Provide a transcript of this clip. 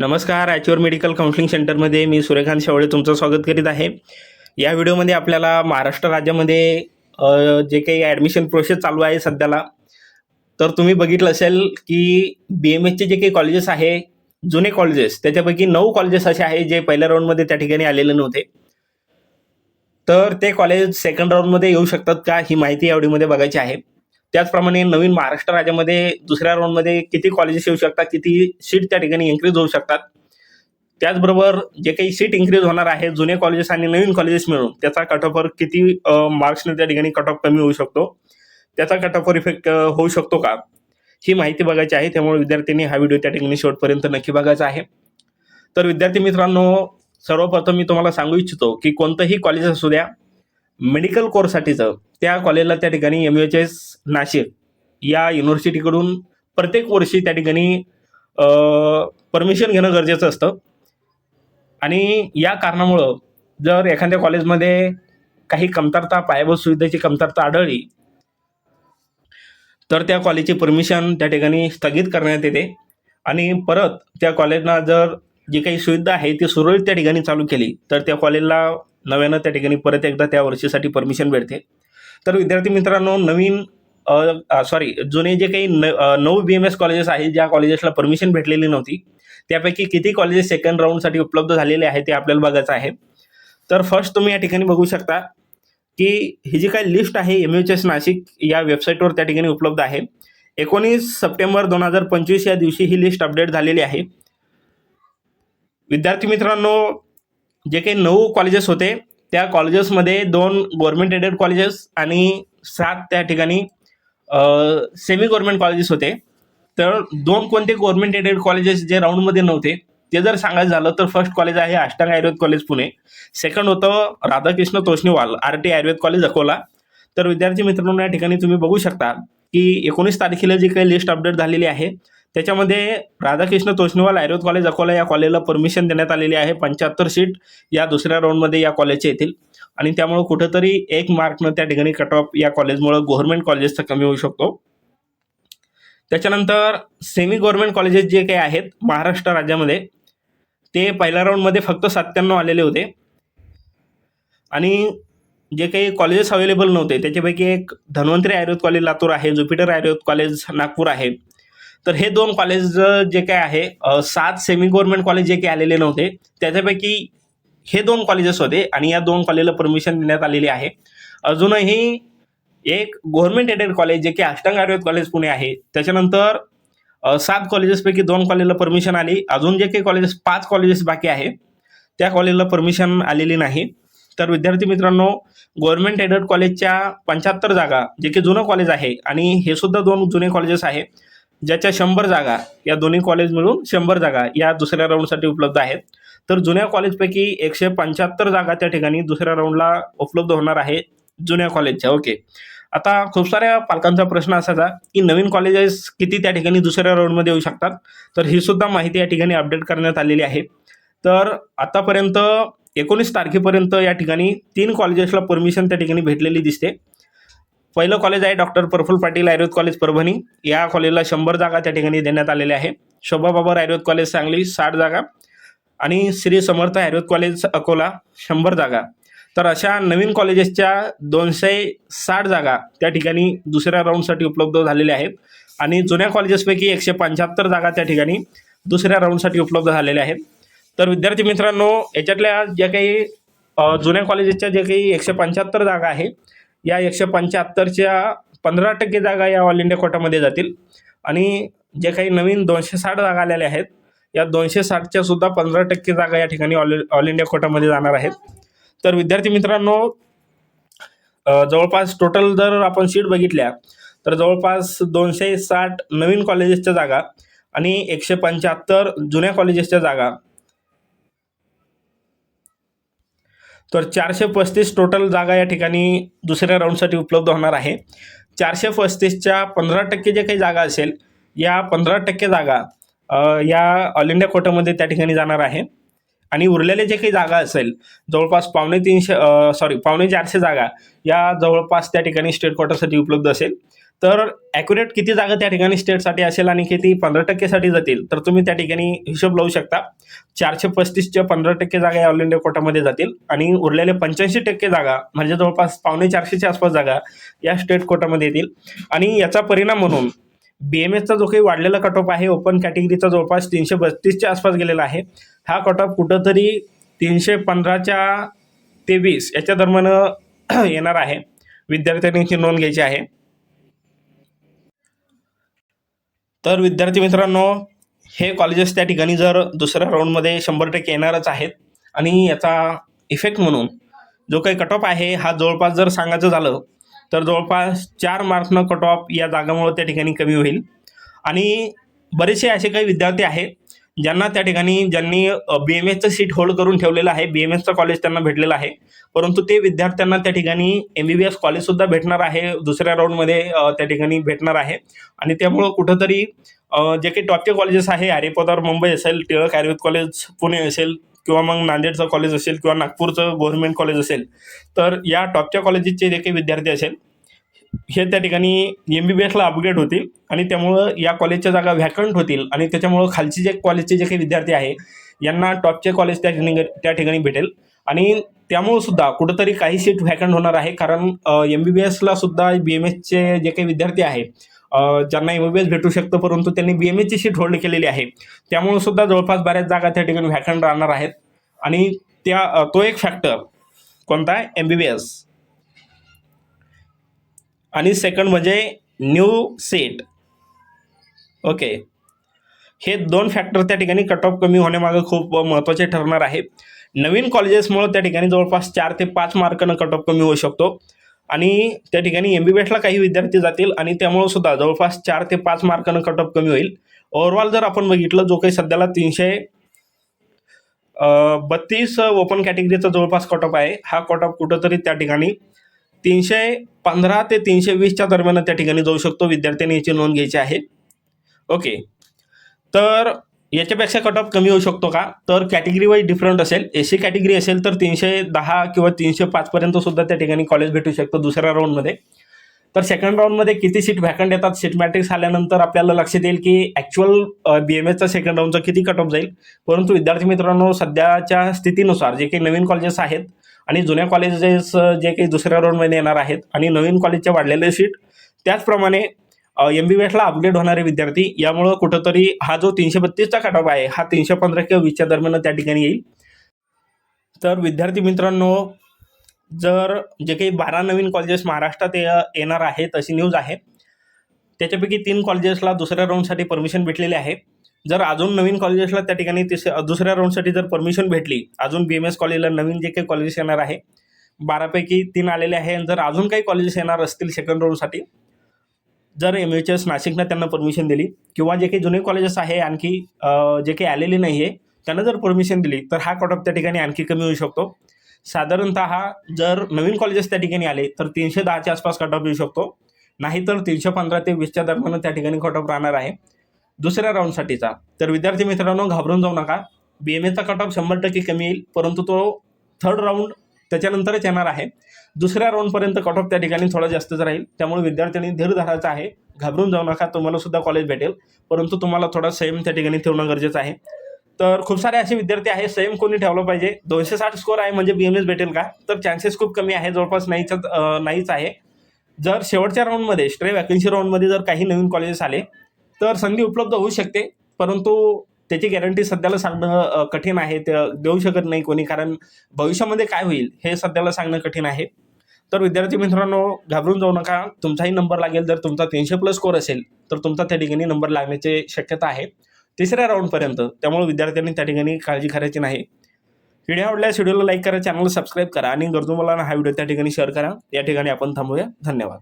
नमस्कार ॲच्युअर medical counselling सेंटरमध्ये मी सूर्यकांत शेवळे तुमचं स्वागत करीत आहे. या व्हिडिओमध्ये आपल्याला महाराष्ट्र राज्यामध्ये जे काही ॲडमिशन प्रोसेस चालू आहे सध्याला तर तुम्ही बघितलं असेल की बी एम एसचे जे काही कॉलेजेस आहे जुने कॉलेजेस त्याच्यापैकी नऊ कॉलेजेस असे आहे जे पहिल्या राऊंडमध्ये त्या ठिकाणी आलेले नव्हते. तर ते कॉलेज सेकंड राऊंडमध्ये येऊ शकतात का ही माहिती या व्हिडिओमध्ये बघायची आहे. त्याचप्रमाणे नवीन महाराष्ट्र राज्यामध्ये दुसऱ्या राऊंडमध्ये किती कॉलेजेस येऊ शकतात किती सीट त्या ठिकाणी इन्क्रीज होऊ शकतात. त्याचबरोबर जे काही सीट इन्क्रीज होणार आहे जुने कॉलेजेस आणि नवीन कॉलेजेस मिळून त्याचा कट ऑफवर किती मार्क्सने त्या ठिकाणी कट ऑफ कमी होऊ शकतो? त्याचा कट ऑफवर इफेक्ट होऊ शकतो का? ही माहिती बघायची आहे त्यामुळे विद्यार्थ्यांनी हा व्हिडिओ त्या ठिकाणी शेवटपर्यंत नक्की बघायचा आहे. तर विद्यार्थी मित्रांनो सर्वप्रथम मी तुम्हाला सांगू इच्छितो की कोणतंही कॉलेज असू द्या मेडिकल कोर्ससाठीचं त्या कॉलेजला त्या ठिकाणी एम एच एस नाशिक या युनिव्हर्सिटीकडून प्रत्येक वर्षी त्या ठिकाणी परमिशन घेणं गरजेचं असतं. आणि या कारणामुळं जर एखाद्या कॉलेजमध्ये काही कमतरता पायाभूत सुविधेची कमतरता आढळली तर त्या कॉलेजची परमिशन त्या ठिकाणी स्थगित करण्यात येते. आणि परत त्या कॉलेजना जर जी काही सुविधा आहे ती सुरळीत त्या ठिकाणी चालू केली तर त्या कॉलेजला नव्यानं त्या ठिकाणी परत एकदा त्या वर्षीसाठी परमिशन भेटते. तर विद्यार्थी मित्रांनो नवीन सॉरी जुने जे काही न नऊ बी एम एस कॉलेजेस आहेत ज्या कॉलेजेसला परमिशन भेटलेली नव्हती त्यापैकी किती कॉलेजेस सेकंड राऊंडसाठी उपलब्ध झालेले आहे ते आपल्याला बघायचं आहे. तर फर्स्ट तुम्ही या ठिकाणी बघू शकता की ही जी काही लिस्ट आहे एम एच एस नाशिक या वेबसाईटवर त्या ठिकाणी उपलब्ध आहे. एकोणीस सप्टेंबर दोन हजार पंचवीस या दिवशी ही लिस्ट अपडेट झालेली आहे. विद्यार्थी मित्रांनो जे काही नऊ कॉलेजेस होते त्या कॉलेजेसमध्ये दोन गव्हर्मेंट एडेड कॉलेजेस आणि सात त्या ठिकाणी सेमी गव्हर्मेंट कॉलेजेस होते. तर दोन कोणते गव्हर्मेंट एडेड कॉलेजेस जे राऊंडमध्ये नव्हते ते जर सांगायचं झालं तर फर्स्ट कॉलेज आहे अष्टांग आयुर्वेद कॉलेज पुणे. सेकंड होतं Radhakrishna Toshniwal R T Ayurved college Akola. तर विद्यार्थी मित्रांनो या ठिकाणी तुम्ही बघू शकता की एकोणीस तारखेला जी काही लिस्ट अपडेट झालेली आहे त्याच्यामध्ये राधाकृष्ण तोष्णीवाल आयुर्वेद कॉलेज अकोला या कॉलेजला परमिशन देण्यात आलेली आहे. पंच्याहत्तर सीट या दुसऱ्या राऊंडमध्ये या कॉलेजचे येतील. आणि त्यामुळे कुठंतरी एक मार्कनं त्या ठिकाणी कट ऑफ या कॉलेजमुळं गव्हर्नमेंट कॉलेजेसचा कमी होऊ शकतो. त्याच्यानंतर सेमी गव्हर्नमेंट कॉलेजेस जे काही आहेत महाराष्ट्र राज्यामध्ये ते पहिल्या राऊंडमध्ये फक्त सत्त्याण्णव आलेले होते. आणि जे काही कॉलेजेस अवेलेबल नव्हते त्याच्यापैकी एक धन्वंतरी आयुर्वेद कॉलेज लातूर आहे ज्युपिटर आयुर्वेद कॉलेज नागपूर आहे. तर हे दोन कॉलेज जे काय आहे सात सेमी गव्हर्नमेंट कॉलेज जे काही आलेले नव्हते त्याच्यापैकी हे दोन कॉलेजेस होते आणि या दोन कॉलेजला परमिशन देण्यात आलेली आहे. अजूनही एक गव्हर्नमेंट एडेड कॉलेज जे की अष्टांग आयुर्वेद कॉलेज पुणे आहे त्याच्यानंतर सात कॉलेजेसपैकी दोन कॉलेजला परमिशन आली. अजून जे काही कॉलेजेस पाच कॉलेजेस बाकी आहे त्या कॉलेजला परमिशन आलेली नाही. तर विद्यार्थी मित्रांनो गव्हर्नमेंट एडेड कॉलेजच्या पंच्याहत्तर जागा जे की जुनं कॉलेज आहे आणि हे सुद्धा दोन जुने कॉलेजेस आहे ज्याच्या शंभर जागा या दोन्ही कॉलेज मिळून शंभर जागा या दुसऱ्या राऊंडसाठी उपलब्ध आहेत. तर जुन्या कॉलेजपैकी एकशे पंच्याहत्तर जागा त्या ठिकाणी दुसऱ्या राऊंडला उपलब्ध होणार आहे जुन्या कॉलेजच्या ओके आता खूप साऱ्या पालकांचा प्रश्न असायचा की नवीन कॉलेजेस किती त्या ठिकाणी दुसऱ्या राऊंडमध्ये येऊ शकतात? तर ही सुद्धा माहिती या ठिकाणी अपडेट करण्यात आलेली आहे. तर आतापर्यंत एकोणीस तारखेपर्यंत या ठिकाणी तीन कॉलेजेसला परमिशन त्या ठिकाणी भेटलेली दिसते. पहिलं कॉलेज आहे डॉक्टर प्रफुल्ल पाटील आयुर्वेद कॉलेज परभणी. या कॉलेजला शंभर जागा त्या ठिकाणी देण्यात आलेल्या आहे. शोभा बाबर आयुर्वेद कॉलेज सांगली साठ जागा. आणि श्री समर्थ आयुर्वेद कॉलेज अकोला शंभर जागा. तर अशा नवीन कॉलेजेसच्या दोनशे साठ जागा त्या ठिकाणी दुसऱ्या राऊंडसाठी उपलब्ध झालेल्या आहेत. आणि जुन्या कॉलेजेसपैकी एकशे पंच्याहत्तर जागा त्या ठिकाणी दुसऱ्या राऊंडसाठी उपलब्ध झालेल्या आहेत. तर विद्यार्थी मित्रांनो याच्यातल्या ज्या काही जुन्या कॉलेजेसच्या जे काही एकशे पंच्याहत्तर जागा आहे या एकशे पंच्याहत्तरच्या पंधरा टक्के जागा या ऑल इंडिया कोटामध्ये जातील. आणि जे काही नवीन दोनशे साठ जागा आलेल्या आहेत या दोनशे साठच्या सुद्धा पंधरा टक्के जागा या ठिकाणी ऑल ऑल इंडिया कोटामध्ये जाणार आहेत. तर विद्यार्थी मित्रांनो जवळपास टोटल जर आपण सीट बघितल्या तर जवळपास दोनशे साठ नवीन कॉलेजेसच्या जागा आणि एकशे पंच्याहत्तर जुन्या कॉलेजेसच्या जागा तर चारशे पस्तीस टोटल जागा या ठिकाणी दुसऱ्या राऊंडसाठी उपलब्ध होणार आहे. चारशे पस्तीसच्या पंधरा टक्के जे काही जागा असेल या पंधरा टक्के जागा या ऑल इंडिया कोटामध्ये त्या ठिकाणी जाणार आहे. आणि उरलेले जे काही जागा असेल जवळपास पावणे तीनशे सॉरी पावणे चारशे जागा या जवळपास त्या ठिकाणी स्टेट क्वार्टरसाठी उपलब्ध असेल. तर ॲक्युरेट किती जागा त्या ठिकाणी स्टेटसाठी असेल आणि किती पंधरा टक्केसाठी जातील तर तुम्ही त्या ठिकाणी हिशोब लावू शकता. चारशे पस्तीसच्या पंधरा टक्के जागा या ऑल इंडिया कोटामध्ये जातील आणि उरलेले पंच्याऐंशी टक्के जागा म्हणजे जवळपास पावणे चारशेच्या आसपास जागा या स्टेट कोटामध्ये येतील. आणि याचा परिणाम म्हणून बी एम एसचा जो काही वाढलेला कट ऑफ आहे ओपन कॅटेगरीचा जवळपास तीनशे बत्तीसच्या आसपास गेलेला आहे. हा कट ऑफ कुठंतरी तीनशे पंधराच्या ते वीस याच्या दरम्यान येणार आहे. विद्यार्थ्यांची नोंद घ्यायची आहे. तर विद्यार्थी मित्रांनो हे कॉलेजेस त्या ठिकाणी जर दुसऱ्या राऊंडमध्ये शंभर टक्के येणारच आहेत. आणि याचा इफेक्ट म्हणून जो काही कट ऑफ आहे हा जवळपास जर सांगायचं झालं तर जवळपास चार मार्कनं कट ऑफ या जागामुळं त्या ठिकाणी कमी होईल. आणि बरेचसे असे काही विद्यार्थी आहेत ज्यांना त्या ठिकाणी ज्यांनी बी एम एसचं सीट होल्ड करून ठेवलेलं आहे बी एम एसचं कॉलेज त्यांना भेटलेलं आहे. परंतु ते विद्यार्थ्यांना त्या ठिकाणी एम बी बी एस कॉलेजसुद्धा भेटणार आहे दुसऱ्या राऊंडमध्ये त्या ठिकाणी भेटणार आहे. आणि त्यामुळं कुठंतरी जे काही टॉपचे कॉलेजेस आहे आर्यपदार मुंबई असेल टिळक आयुर्वेद कॉलेज पुणे असेल किंवा मग नांदेडचं कॉलेज असेल किंवा नागपूरचं गव्हर्नमेंट कॉलेज असेल तर या टॉपच्या कॉलेजेसचे जे काही विद्यार्थी असेल हे त्या ठिकाणी एम बी बी एसला अपग्रेड होतील आणि त्यामुळं या कॉलेजच्या जागा व्हॅकंट होतील आणि त्याच्यामुळं खालची जे कॉलेजचे जे काही विद्यार्थी आहे यांना टॉपचे कॉलेज त्या ठिकाणी त्या ठिकाणी भेटेल. आणि त्यामुळं सुद्धा कुठंतरी काही सीट व्हॅकंट होणार आहे कारण एम बी बी एसला सुद्धा बी एम एसचे जे काही विद्यार्थी आहे ज्यांना एम बी बी एस भेटू शकतं परंतु त्यांनी बी एम एसची सीट होल्ड केलेली आहे. त्यामुळं सुद्धा जवळपास बऱ्याच जागा त्या ठिकाणी व्हॅकंट राहणार आहेत. आणि त्या तो एक फॅक्टर कोणता आहे? एम बी बी एस आणि सेकंड म्हणजे न्यू सेट ओके हे दोन फॅक्टर त्या ठिकाणी कट ऑफ कमी होण्यामागं खूप महत्त्वाचे ठरणार आहे. नवीन कॉलेजेसमुळं त्या ठिकाणी जवळपास चार ते पाच मार्कानं कट ऑफ कमी होऊ शकतो. आणि त्या ठिकाणी एम बी बी एसला काही विद्यार्थी जातील आणि त्यामुळं सुद्धा जवळपास चार ते पाच मार्कानं कट ऑफ कमी होईल. ओव्हरऑल जर आपण बघितलं जो काही सध्याला तीनशे बत्तीस ओपन कॅटेगरीचा जवळपास कट ऑफ आहे हा कट ऑफ कुठंतरी त्या ठिकाणी तीनशे पंधरा ते तीनशे वीसच्या दरम्यान त्या ठिकाणी जाऊ शकतो. विद्यार्थ्यांनी याची नोंद घ्यायची आहे. ओके. तर याच्यापेक्षा कट ऑफ कमी होऊ शकतो का? तर कॅटेगरी वाईज डिफरंट असेल. ए सी कॅटेगरी असेल तर तीनशे दहा किंवा तीनशे पाचपर्यंत सुद्धा त्या ठिकाणी कॉलेज भेटू शकतं दुसऱ्या राऊंडमध्ये तर सेकंड राऊंडमध्ये किती सीट व्हॅकंट येतात? सीट मॅट्रिक्स आल्यानंतर आपल्याला लक्षात येईल की ॲक्च्युअल बी एम एसचा सेकंड राऊंडचा किती कट ऑफ जाईल? परंतु विद्यार्थी मित्रांनो सध्याच्या स्थितीनुसार जे काही नवीन कॉलेजेस आहेत आणि जुन्या कॉलेजेस जे काही दुसऱ्या राऊंडमध्ये येणार आहेत आणि नवीन कॉलेजचे वाढलेले सीट त्याचप्रमाणे एम बी बी एसला अपग्रेड होणारे विद्यार्थी यामुळं कुठंतरी हा जो तीनशे बत्तीसचा कट ऑफ आहे हा तीनशे पंधरा किंवा वीसच्या दरम्यान त्या ठिकाणी येईल. तर विद्यार्थी मित्रांनो जर जे काही बारा नवीन कॉलेजेस महाराष्ट्रात येणार आहेत अशी न्यूज आहे त्याच्यापैकी तीन कॉलेजेसला दुसऱ्या राऊंडसाठी परमिशन भेटलेली आहे. जर अजून नवीन कॉलेजेसला त्या ठिकाणी तिस दुसऱ्या राऊंडसाठी जर परमिशन भेटली अजून बी एम एस कॉलेजला नवीन जे काही कॉलेजेस येणार आहे बारापैकी तीन आलेले आहे आणि जर अजून काही कॉलेजेस येणार असतील सेकंड राऊंडसाठी जर एम एच एस नाशिकनं त्यांना परमिशन दिली किंवा जे काही जुने कॉलेजेस आहे आणखी जे काही आलेले नाही आहे त्यांना जर परमिशन दिली तर हा कट ऑफ त्या ठिकाणी आणखी कमी होऊ शकतो. साधारणतः जर नवीन कॉलेजेस त्या ठिकाणी आले तर तीनशे दहाच्या आसपास कट ऑफ येऊ शकतो. नाहीतर तीनशे पंधरा ते वीसच्या दरम्यान त्या ठिकाणी कट ऑफ राहणार आहे. दुसऱ्या राऊंडसाठीचा तर विद्यार्थी मित्रांनो घाबरून जाऊ नका. बी एम एचा कट ऑफ शंभर टक्के कमी येईल परंतु तो थर्ड राऊंड त्याच्यानंतरच येणार आहे. दुसऱ्या राऊंडपर्यंत कट ऑफ त्या ठिकाणी थोडा जास्तच राहील. त्यामुळे विद्यार्थ्यांनी धीर धरायचा आहे. घाबरून जाऊ नका तुम्हाला सुद्धा कॉलेज भेटेल परंतु तुम्हाला थोडा संयम त्या ठिकाणी ठेवणं गरजेचं आहे. तर खूप सारे असे विद्यार्थी आहे संयम कोणी ठेवलं पाहिजे. दोनशे साठ स्कोर आहे म्हणजे बी एम एस भेटेल का? तर चान्सेस खूप कमी आहे जवळपास नाहीच नाहीच आहे. जर शेवटच्या राऊंडमध्ये स्ट्रे वॅकन्सी राऊंडमध्ये जर काही नवीन कॉलेजेस आले तर संधी उपलब्ध होऊ शकते परंतु त्याची गॅरंटी सध्याला सांगणं कठीण आहे. ते देऊ शकत नाही कोणी कारण भविष्यामध्ये काय होईल हे सध्याला सांगणं कठीण आहे. तर विद्यार्थी मित्रांनो घाबरून जाऊ नका. तुमचाही नंबर लागेल. जर तुमचा तीनशे प्लस स्कोर असेल तर तुमचा त्या ठिकाणी नंबर लागण्याची शक्यता आहे. तिसऱ्या राऊंडपर्यंत त्यामुळे विद्यार्थ्यांनी त्या ठिकाणी काळजी करायची नाही. व्हिडिओ आवडल्यास व्हिडिओला लाईक करा चॅनलला सबस्क्राईब करा आणि गरजू मला हा व्हिडिओ त्या ठिकाणी शेअर करा. या ठिकाणी आपण थांबूया. धन्यवाद.